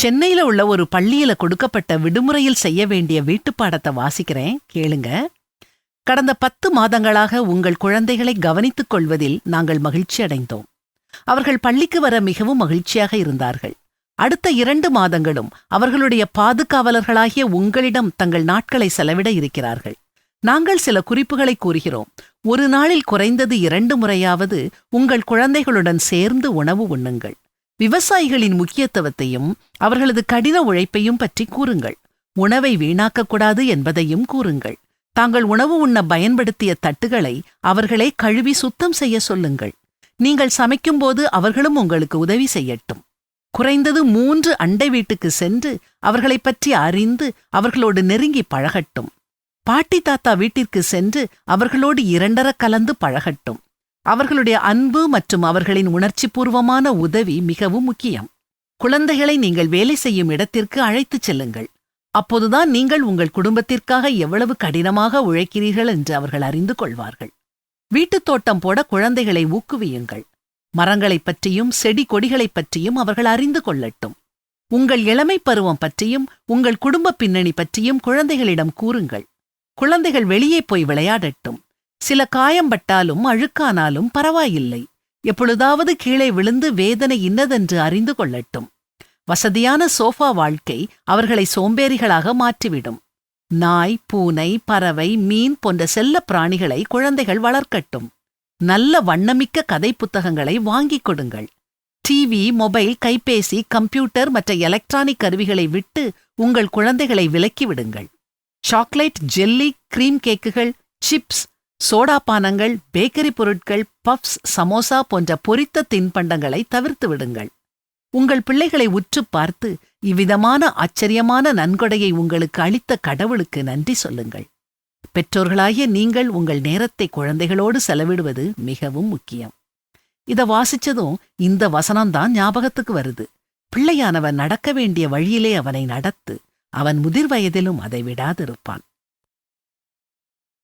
சென்னையில உள்ள ஒரு பள்ளியில கொடுக்கப்பட்ட விடுமுறையில் செய்ய வேண்டிய வீட்டுப்பாடத்தை வாசிக்கிறேன். கேளுங்க. கடந்த பத்து மாதங்களாக உங்கள் குழந்தைகளை கவனித்துக் கொள்வதில் நாங்கள் மகிழ்ச்சி அடைந்தோம். அவர்கள் பள்ளிக்கு வர மிகவும் மகிழ்ச்சியாக இருந்தார்கள். அடுத்த இரண்டு மாதங்களும் அவர்களுடைய பாதுகாவலர்களாகிய உங்களிடம் தங்கள் நாட்களை செலவிட இருக்கிறார்கள். நாங்கள் சில குறிப்புகளை கூறுகிறோம். ஒரு நாளில் குறைந்தது இரண்டு முறையாவது உங்கள் குழந்தைகளுடன் சேர்ந்து உணவு உண்ணுங்கள். விவசாயிகளின் முக்கியத்துவத்தையும் அவர்களது கடின உழைப்பையும் பற்றி கூறுங்கள். உணவை வீணாக்கக்கூடாது என்பதையும் கூறுங்கள். தாங்கள் உணவு உண்ண பயன்படுத்திய தட்டுகளை அவர்களே கழுவி சுத்தம் செய்ய சொல்லுங்கள். நீங்கள் சமைக்கும்போது அவர்களும் உங்களுக்கு உதவி செய்யட்டும். குறைந்தது மூன்று அண்டை வீட்டுக்கு சென்று அவர்களைப் பற்றி அறிந்து அவர்களோடு நெருங்கி பழகட்டும். பாட்டி தாத்தா வீட்டிற்கு சென்று அவர்களோடு இரண்டர கலந்து பழகட்டும். அவர்களுடைய அன்பு மற்றும் அவர்களின் உணர்ச்சிபூர்வமான உதவி மிகவும் முக்கியம். குழந்தைகளை நீங்கள் வேலை செய்யும் இடத்திற்கு அழைத்துச் செல்லுங்கள். அப்போதுதான் நீங்கள் உங்கள் குடும்பத்திற்காக எவ்வளவு கடினமாக உழைக்கிறீர்கள் என்று அவர்கள் அறிந்து கொள்வார்கள். வீட்டுத் தோட்டம் போட குழந்தைகளை ஊக்குவியுங்கள். மரங்களைப் பற்றியும் செடி கொடிகளைப் பற்றியும் அவர்கள் அறிந்து கொள்ளட்டும். உங்கள் இளமை பருவம் பற்றியும் உங்கள் குடும்ப பின்னணி பற்றியும் குழந்தைகளிடம் கூறுங்கள். குழந்தைகள் வெளியே போய் விளையாடட்டும். சில காயம்பட்டாலும் அழுக்கானாலும் பரவாயில்லை. எப்பொழுதாவது கீழே விழுந்து வேதனை இன்னதென்று அறிந்து கொள்ளட்டும். வசதியான சோஃபா வாழ்க்கை அவர்களை சோம்பேறிகளாக மாற்றிவிடும். நாய் பூனை பறவை மீன் போன்ற செல்ல பிராணிகளை குழந்தைகள் வளர்க்கட்டும். நல்ல வண்ணமிக்க கதை புத்தகங்களை வாங்கிக் கொடுங்கள். டிவி மொபைல் கைபேசி கம்ப்யூட்டர் மற்ற எலக்ட்ரானிக் கருவிகளை விட்டு உங்கள் குழந்தைகளை விலக்கி விடுங்கள். சாக்லேட் ஜெல்லி கிரீம் கேக்குகள் சிப்ஸ் சோடா பானங்கள் பேக்கரி பொருட்கள் பப்ஸ் சமோசா போன்ற பொரித்த தின்பண்டங்களை தவிர்த்து விடுங்கள். உங்கள் பிள்ளைகளை உற்றுப் பார்த்து இவ்விதமான ஆச்சரியமான நன்கொடையை உங்களுக்கு அளித்த கடவுளுக்கு நன்றி சொல்லுங்கள். பெற்றோர்களாகிய நீங்கள் உங்கள் நேரத்தை குழந்தைகளோடு செலவிடுவது மிகவும் முக்கியம். இத வாசிச்சதும் இந்த வசனம்தான் ஞாபகத்துக்கு வருது. பிள்ளையானவன் நடக்க வேண்டிய வழியிலே அவனை நடத்து அவன் முதிர் வயதிலும் அதை விடாதிருப்பான்.